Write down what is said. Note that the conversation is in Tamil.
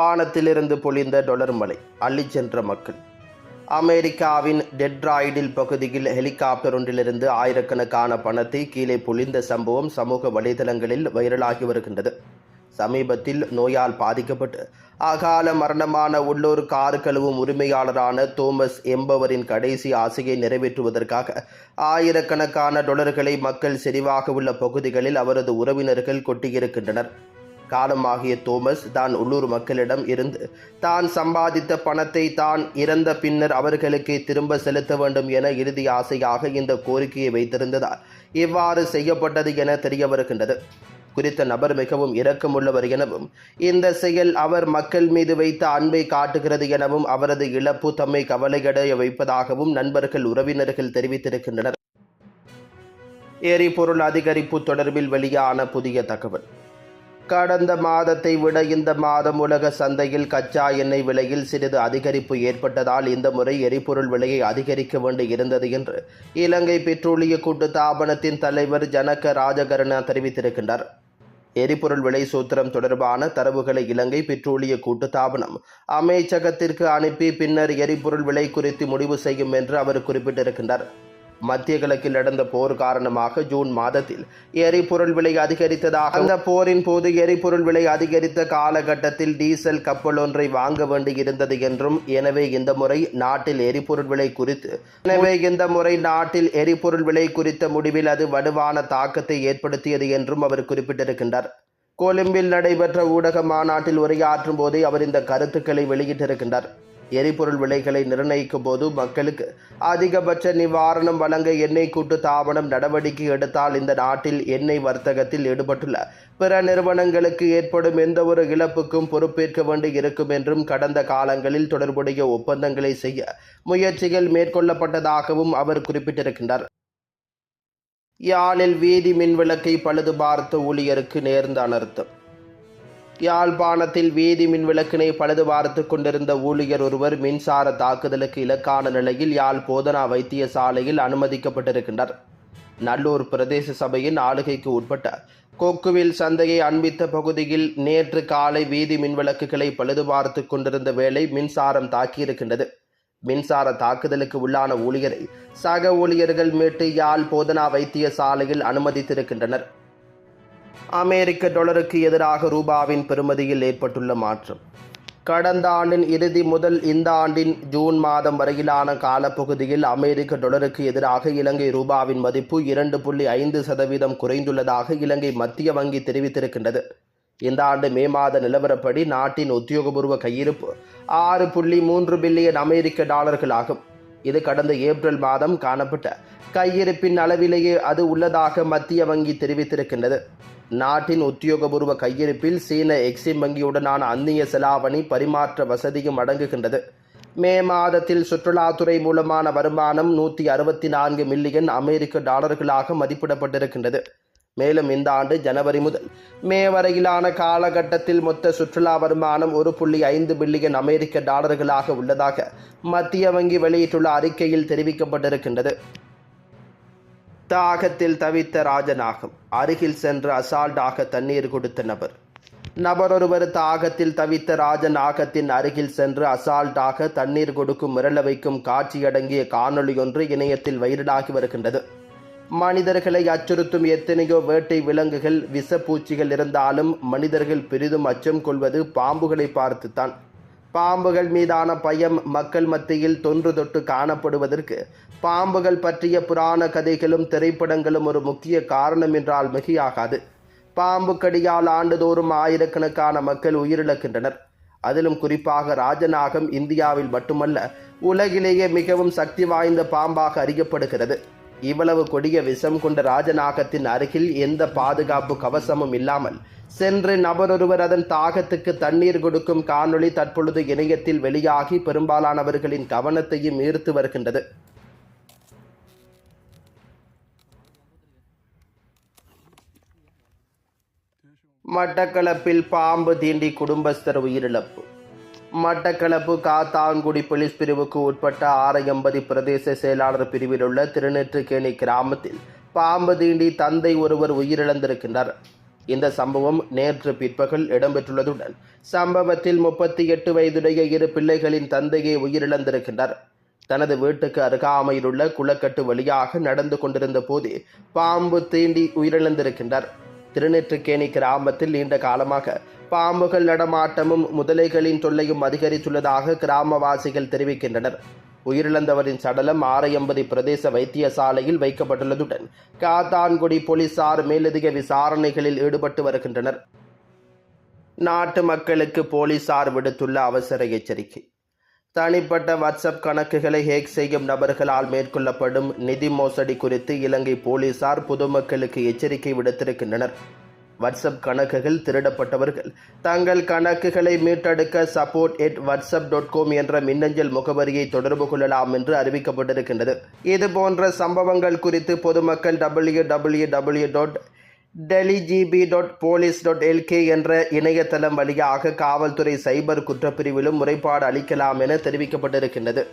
வானத்திலிருந்து பொழிந்த டொலர் மலை அள்ளி சென்ற மக்கள். அமெரிக்காவின் டெட்ராய்டில் பகுதியில் ஹெலிகாப்டர் ஒன்றிலிருந்து ஆயிரக்கணக்கான பணத்தை கீழே பொழிந்த சம்பவம் சமூக வலைதளங்களில் வைரலாகி வருகின்றது. சமீபத்தில் நோயால் பாதிக்கப்பட்டு அகால மரணமான உள்ளூர் கார் கழுவும் உரிமையாளரான தோமஸ் என்பவரின் கடைசி ஆசையை நிறைவேற்றுவதற்காக ஆயிரக்கணக்கான டொலர்களை மக்கள் செறிவாக உள்ள பகுதிகளில் அவரது உறவினர்கள் கொட்டியிருக்கின்றனர். காலமாகிய தோமஸ் தான் உள்ளூர் மக்களிடம் இருந்து தான் சம்பாதித்த பணத்தை தான் இறந்த பின்னர் அவர்களுக்கு திரும்ப செலுத்த வேண்டும் என இறுதி ஆசையாக இந்த கோரிக்கையை வைத்திருந்ததால் இவ்வாறு செய்யப்பட்டது என தெரிய வருகின்றது. குறித்த நபர் மிகவும் இரக்கமுள்ளவர் எனவும் இந்த செயல் அவர் மக்கள் மீது வைத்த அன்பை காட்டுகிறது எனவும் அவரது இழப்பு தம்மை கவலையடைய வைப்பதாகவும் நண்பர்கள் உறவினர்கள் தெரிவித்திருக்கின்றனர். எரிபொருள் அதிகரிப்பு தொடர்பில் வெளியான புதிய தகவல். கடந்த மாதத்தை விட இந்த மாதம் உலக சந்தையில் கச்சா எண்ணெய் விலையில் சிறிது அதிகரிப்பு ஏற்பட்டதால் இந்த முறை எரிபொருள் விலையை அதிகரிக்க வேண்டி இருந்தது என்று இலங்கை பெட்ரோலிய கூட்டு தாபனத்தின் தலைவர் ஜனக ராஜகரணா தெரிவித்திருக்கின்றார். எரிபொருள் விலை சூத்திரம் தொடர்பான தரவுகளை இலங்கை பெட்ரோலிய கூட்டு தாபனம் அமைச்சகத்திற்கு அனுப்பி பின்னர் எரிபொருள் விலை குறித்து முடிவு செய்யும் என்று அவர் குறிப்பிட்டிருக்கின்றார். மத்திய கிழக்கில் நடந்த போர் காரணமாக ஜூன் மாதத்தில் எரிபொருள் விலை அதிகரித்ததாக அந்த போரின் போது எரிபொருள் விலை அதிகரித்த காலகட்டத்தில் டீசல் கப்பல் ஒன்றை வாங்க வேண்டியிருந்தது என்றும் எனவே இந்த முறை நாட்டில் எரிபொருள் விலை குறித்து எனவே இந்த முறை நாட்டில் எரிபொருள் விலை குறித்த முடிவில் அது வலுவான தாக்கத்தை ஏற்படுத்தியது என்றும் அவர் குறிப்பிட்டிருக்கின்றார். கொழும்பில் நடைபெற்ற ஊடக மாநாட்டில் உரையாற்றும் போதே அவர் இந்த கருத்துக்களை வெளியிட்டிருக்கின்றார். எரிபொருள் விலைகளை நிர்ணயிக்கும் போது மக்களுக்கு அதிகபட்ச நிவாரணம் வழங்க எண்ணெய் கூட்டு தாபனம் நடவடிக்கை எடுத்தால் இந்த நாட்டில் எண்ணெய் வர்த்தகத்தில் ஈடுபட்டுள்ள பிற நிறுவனங்களுக்கு ஏற்படும் எந்தவொரு இழப்புக்கும் பொறுப்பேற்க வேண்டி இருக்கும் என்றும் கடந்த காலங்களில் தொடர்புடைய ஒப்பந்தங்களை செய்ய முயற்சிகள் மேற்கொள்ளப்பட்டதாகவும் அவர் குறிப்பிட்டிருக்கின்றார். யாழில் வீதி மின்விளக்கை பழுது பார்த்த ஊழியருக்கு நேர்ந்த அனர்த்தம். யாழ்ப்பாணத்தில் வீதி மின் விளக்கினை பழுது பார்த்து கொண்டிருந்த ஊழியர் ஒருவர் மின்சார தாக்குதலுக்கு இலக்கான நிலையில் யாழ் போதனா வைத்தியசாலையில் அனுமதிக்கப்பட்டிருக்கின்றார். நல்லூர் பிரதேச சபையின் ஆளுகைக்கு உட்பட்ட கொக்குவில் சந்தையை அண்மித்த பகுதியில் நேற்று காலை வீதி மின்விளக்குகளை பழுதுபார்த்து கொண்டிருந்த வேளை மின்சாரம் தாக்கியிருக்கின்றது. மின்சார தாக்குதலுக்கு உள்ளான ஊழியரை சக ஊழியர்கள் மீட்டு யாழ் போதனா வைத்தியசாலையில் அனுமதித்திருக்கின்றனர். அமெரிக்க டாலருக்கு எதிராக ரூபாவின் பெறுமதியில் ஏற்பட்டுள்ள மாற்றம். கடந்த ஆண்டின் இறுதி முதல் இந்த ஆண்டின் ஜூன் மாதம் வரையிலான காலப்பகுதியில் அமெரிக்க டாலருக்கு எதிராக இலங்கை ரூபாவின் மதிப்பு இரண்டு புள்ளி ஐந்து சதவீதம் குறைந்துள்ளதாக இலங்கை மத்திய வங்கி தெரிவித்திருக்கின்றது. இந்த ஆண்டு மே மாத நிலவரப்படி நாட்டின் உத்தியோகபூர்வ கையிருப்பு ஆறு புள்ளி மூன்று பில்லியன் அமெரிக்க டாலர்கள் ஆகும் இது கடந்த ஏப்ரல் மாதம் காணப்பட்ட கையிருப்பின் அளவிலேயே அது உள்ளதாக மத்திய வங்கி தெரிவித்திருக்கின்றது. நாட்டின் உத்தியோகபூர்வ கையிருப்பில் சீன எக்ஸிம் வங்கியுடனான அந்நிய செலாவணி பரிமாற்ற வசதியும் அடங்குகின்றது. மே மாதத்தில் சுற்றுலாத்துறை மூலமான வருமானம் நூற்றி அறுபத்தி நான்கு மில்லியன் அமெரிக்க டாலர்களாக மதிப்பிடப்பட்டிருக்கின்றது. மேலும் இந்த ஆண்டு ஜனவரி முதல் மே வரையிலான காலகட்டத்தில் மொத்த சுற்றுலா வருமானம் ஒரு புள்ளி ஐந்து பில்லியன் அமெரிக்க டாலர்களாக உள்ளதாக மத்திய வங்கி வெளியிட்டுள்ள அறிக்கையில் தெரிவிக்கப்பட்டிருக்கின்றது. தாகத்தில் தவித்த ராஜநாகம் அருகில் சென்று அசால்டாக தண்ணீர் கொடுத்த நபர். நபரொருவர் தாகத்தில் தவித்த ராஜநாகத்தின் அருகில் சென்று அசால்ட்டாக தண்ணீர் கொடுக்கும் மிரள வைக்கும் காட்சியடங்கிய காணொளி ஒன்று இணையத்தில் வைரலாகி வருகின்றது. மனிதர்களை அச்சுறுத்தும் எத்தனையோ வேட்டை விலங்குகள் விஷப்பூச்சிகள் இருந்தாலும் மனிதர்கள் பெரிதும் அச்சம் கொள்வது பாம்புகளை பார்த்துத்தான். பாம்புகள் மீதான பயம் மக்கள் மத்தியில் தொன்று தொட்டு காணப்படுவதற்கு பாம்புகள் பற்றிய புராண கதைகளும் திரைப்படங்களும் ஒரு முக்கிய காரணம் என்றால் மிகையாகாது. பாம்பு கடியால் ஆண்டுதோறும் ஆயிரக்கணக்கான மக்கள் உயிரிழக்கின்றனர். அதிலும் குறிப்பாக ராஜநாகம் இந்தியாவில் மட்டுமல்ல உலகிலேயே மிகவும் சக்தி வாய்ந்த பாம்பாக அறியப்படுகிறது. இவ்வளவு கொடிய விஷம் கொண்ட ராஜநாகத்தின் அருகில் எந்த பாதுகாப்பு கவசமும் இல்லாமல் சென்று நபரொருவர் அதன் தாகத்துக்கு தண்ணீர் கொடுக்கும் காணொளி தற்பொழுது இணையத்தில் வெளியாகி பெரும்பாலானவர்களின் கவனத்தையும் ஈர்த்து வருகின்றது. மட்டக்களப்பில் பாம்பு தீண்டி குடும்பஸ்தர் உயிரிழப்பு. மட்டக்களப்பு காத்தான்குடி போலீஸ் பிரிவுக்கு உட்பட்ட ஆரையம்பதி பிரதேச செயலாளர் பிரிவில் உள்ள திருநெற்றுக்கேணி கிராமத்தில் பாம்பு தீண்டி தந்தை ஒருவர் உயிரிழந்திருக்கின்றார். இந்த சம்பவம் நேற்று பிற்பகல் இடம்பெற்றுள்ளதுடன் சம்பவத்தில் முப்பத்தி எட்டு வயதுடைய இரு பிள்ளைகளின் தந்தையை உயிரிழந்திருக்கின்றார். தனது வீட்டுக்கு அருகாமையிலுள்ள குளக்கட்டு வழியாக நடந்து கொண்டிருந்த போது பாம்பு தீண்டி உயிரிழந்திருக்கின்றார். திருநெற்றுக்கேணி கிராமத்தில் நீண்ட காலமாக பாம்புகள் நடமாட்டமும் முதலைகளின் தொல்லையும் அதிகரித்துள்ளதாக கிராமவாசிகள் தெரிவிக்கின்றனர். உயிரிழந்தவரின் சடலம் ஆரையம்பதி பிரதேச வைத்தியசாலையில் வைக்கப்பட்டுள்ளதுடன் காத்தான்குடி போலீசார் மேலதிக விசாரணைகளில் ஈடுபட்டு வருகின்றனர். நாட்டு மக்களுக்கு போலீசார் விடுத்துள்ள அவசர எச்சரிக்கை. தனிப்பட்ட வாட்ஸ்அப் கணக்குகளை ஹேக் செய்யும் நபர்களால் மேற்கொள்ளப்படும் நிதி மோசடி குறித்து இலங்கை போலீசார் பொதுமக்களுக்கு எச்சரிக்கை விடுத்திருக்கின்றனர். வாட்ஸ்அப் கணக்குகள் திருடப்பட்டவர்கள். தங்கள் கணக்குகளை மீட்டெடுக்க support at WhatsApp dot com என்ற மின்னஞ்சல் முகவரியை தொடர்பு கொள்ளலாம் என்று அறிவிக்கப்பட்டிருக்கின்றது. இது போன்ற சம்பவங்கள் குறித்து பொதுமக்கள் டபிள்யூ டபிள்யூ டபிள்யூ டாட் டெலிஜிபி டாட் போலீஸ் டாட் எல்கே என்ற இணையதளம் வழியாக காவல்துறை சைபர் குற்றப்பிரிவிலும் முறைப்பாடு அளிக்கலாம் என தெரிவிக்கப்பட்டிருக்கின்றது.